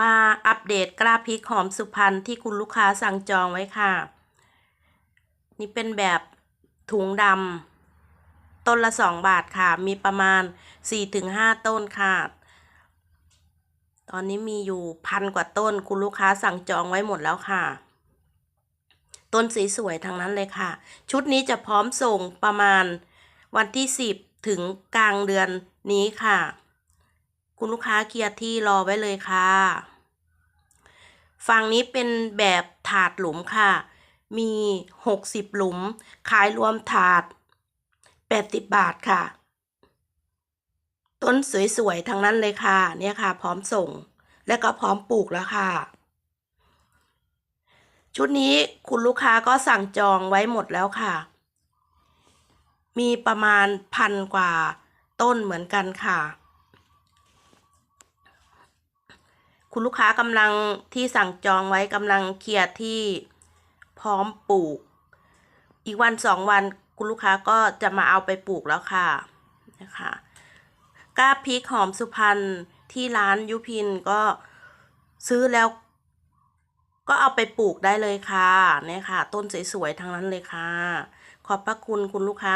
มาอัปเดตกล้าพริกหอมสุพรรณที่คุณลูกค้าสั่งจองไว้ค่ะ นี่เป็นแบบถุงดำต้นละสองบาทค่ะ มีประมาณสี่ถึงห้าต้นค่ะ ตอนนี้มีอยู่พันกว่าต้นคุณลูกค้าสั่งจองไว้หมดแล้วค่ะ ต้นสีสวยทั้งนั้นเลยค่ะ ชุดนี้จะพร้อมส่งประมาณวันที่สิบถึงกลางเดือนนี้ค่ะ คุณลูกค้าเคลียร์ที่รอไว้เลยค่ะ ฝั่งนี้เป็นแบบถาดหลุมค่ะ มีหกสิบหลุม ขายรวมถาดแปดสิบบาทค่ะ ต้นสวยๆทั้งนั้นเลยค่ะ เนี่ยค่ะ พร้อมส่ง และก็พร้อมปลูกแล้วค่ะ ชุดนี้คุณลูกค้าก็สั่งจองไว้หมดแล้วค่ะ มีประมาณพันกว่าต้นเหมือนกันค่ะ คุณลูกค้ากำลังที่สั่งจองไว้กำลังเคลียร์ที่พร้อมปลูก อีกวันสองวันคุณลูกค้าก็จะมาเอาไปปลูกแล้วค่ะนะคะกล้าพริกหอมสุพรรณที่ร้านยุพินก็ซื้อแล้วก็เอาไปปลูกได้เลยค่ะเนี่ยค่ะ ต้นสวยๆทั้งนั้นเลยค่ะ ขอบพระคุณคุณลูกค้า